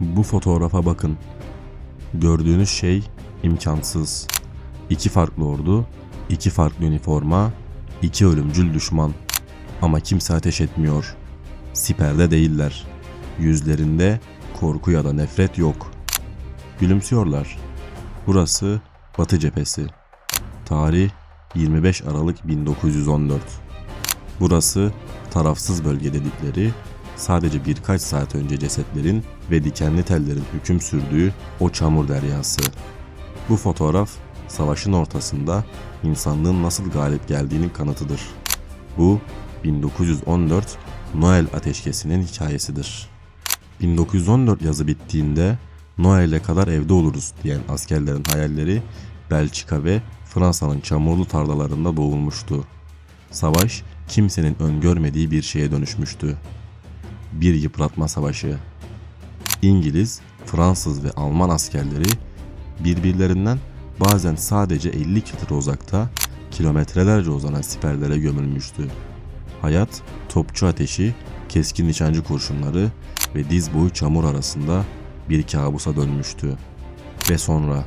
Bu fotoğrafa bakın. Gördüğünüz şey imkansız. İki farklı ordu, iki farklı üniforma, iki ölümcül düşman. Ama kimse ateş etmiyor. Siperde değiller. Yüzlerinde korku ya da nefret yok. Gülümsüyorlar. Burası Batı cephesi. Tarih 25 Aralık 1914. Burası tarafsız bölge dedikleri sadece birkaç saat önce cesetlerin ve dikenli tellerin hüküm sürdüğü o çamur deryası. Bu fotoğraf savaşın ortasında insanlığın nasıl galip geldiğinin kanıtıdır. Bu 1914 Noel ateşkesinin hikayesidir. 1914 yazı bittiğinde Noel'e kadar evde oluruz diyen askerlerin hayalleri Belçika ve Fransa'nın çamurlu tarlalarında boğulmuştu. Savaş kimsenin öngörmediği bir şeye dönüşmüştü. Bir yıpratma savaşı. İngiliz, Fransız ve Alman askerleri birbirlerinden bazen sadece 50 kilometre uzakta kilometrelerce uzanan siperlere gömülmüştü. Hayat, topçu ateşi, keskin nişancı kurşunları ve diz boyu çamur arasında bir kabusa dönmüştü. Ve sonra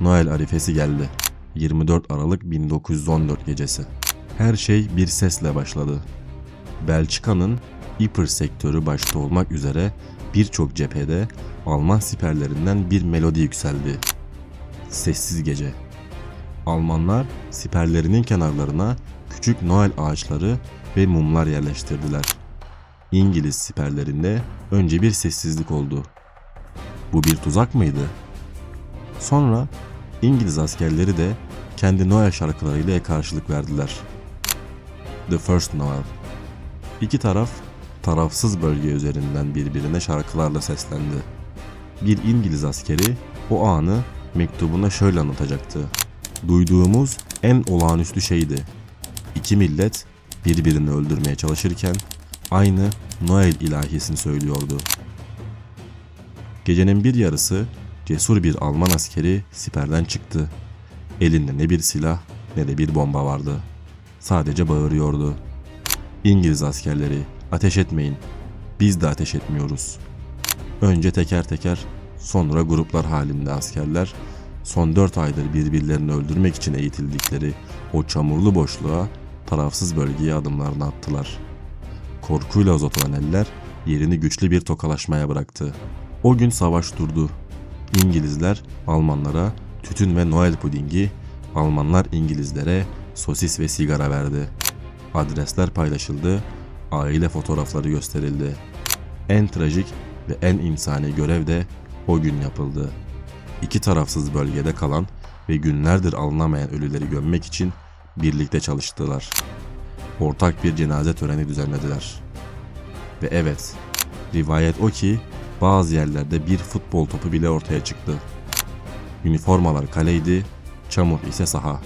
Noel arifesi geldi. 24 Aralık 1914 gecesi. Her şey bir sesle başladı. Belçika'nın Ypres sektörü başta olmak üzere birçok cephede Alman siperlerinden bir melodi yükseldi. Sessiz gece. Almanlar siperlerinin kenarlarına küçük Noel ağaçları ve mumlar yerleştirdiler. İngiliz siperlerinde önce bir sessizlik oldu. Bu bir tuzak mıydı? Sonra İngiliz askerleri de kendi Noel şarkılarıyla karşılık verdiler. The First Noel. İki taraf tarafsız bölge üzerinden birbirine şarkılarla seslendi. Bir İngiliz askeri o anı mektubuna şöyle anlatacaktı. Duyduğumuz en olağanüstü şeydi. İki millet birbirini öldürmeye çalışırken aynı Noel ilahisini söylüyordu. Gecenin bir yarısı cesur bir Alman askeri siperden çıktı. Elinde ne bir silah ne de bir bomba vardı. Sadece bağırıyordu. İngiliz askerleri ateş etmeyin. Biz de ateş etmiyoruz. Önce teker teker sonra gruplar halinde askerler son 4 aydır birbirlerini öldürmek için eğitildikleri o çamurlu boşluğa tarafsız bölgeye adımlarını attılar. Korkuyla uzatılan eller yerini güçlü bir tokalaşmaya bıraktı. O gün savaş durdu. İngilizler Almanlara tütün ve Noel pudingi, Almanlar İngilizlere sosis ve sigara verdi. Adresler paylaşıldı, aile fotoğrafları gösterildi. En trajik ve en insani görev de o gün yapıldı. İki tarafsız bölgede kalan ve günlerdir alınamayan ölüleri gömmek için birlikte çalıştılar. Ortak bir cenaze töreni düzenlediler. Ve evet, rivayet o ki bazı yerlerde bir futbol topu bile ortaya çıktı. Üniformalar kaleydi, çamur ise saha.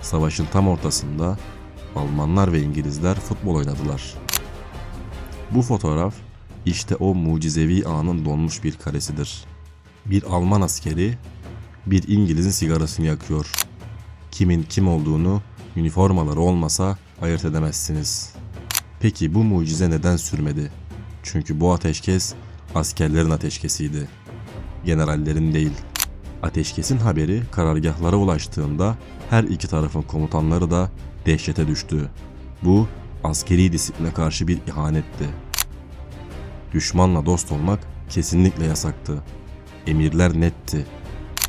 Savaşın tam ortasında Almanlar ve İngilizler futbol oynadılar. Bu fotoğraf işte o mucizevi anın donmuş bir karesidir. Bir Alman askeri bir İngiliz'in sigarasını yakıyor. Kimin kim olduğunu üniformaları olmasa ayırt edemezsiniz. Peki bu mucize neden sürmedi? Çünkü bu ateşkes askerlerin ateşkesiydi. Generallerin değil. Ateşkesin haberi karargahlara ulaştığında her iki tarafın komutanları da dehşete düştü. Bu askeri disipline karşı bir ihanetti. Düşmanla dost olmak kesinlikle yasaktı. Emirler netti.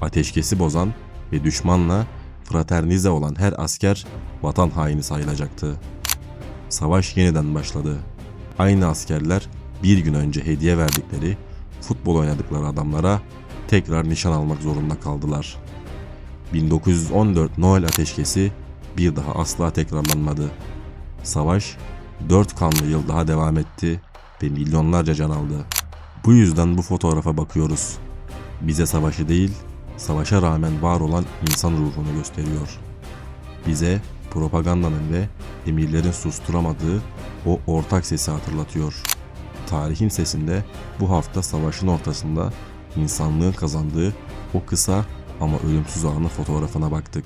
Ateşkesi bozan ve düşmanla fraternize olan her asker vatan haini sayılacaktı. Savaş yeniden başladı. Aynı askerler bir gün önce hediye verdikleri futbol oynadıkları adamlara tekrar nişan almak zorunda kaldılar. 1914 Noel ateşkesi bir daha asla tekrarlanmadı. Savaş 4 kanlı yıl daha devam etti ve milyonlarca can aldı. Bu yüzden bu fotoğrafa bakıyoruz. Bize savaşı değil, savaşa rağmen var olan insan ruhunu gösteriyor. Bize propagandanın ve emirlerin susturamadığı o ortak sesi hatırlatıyor. Tarihin sesinde bu hafta savaşın ortasında insanlığın kazandığı o kısa ama ölümsüz anın fotoğrafına baktık.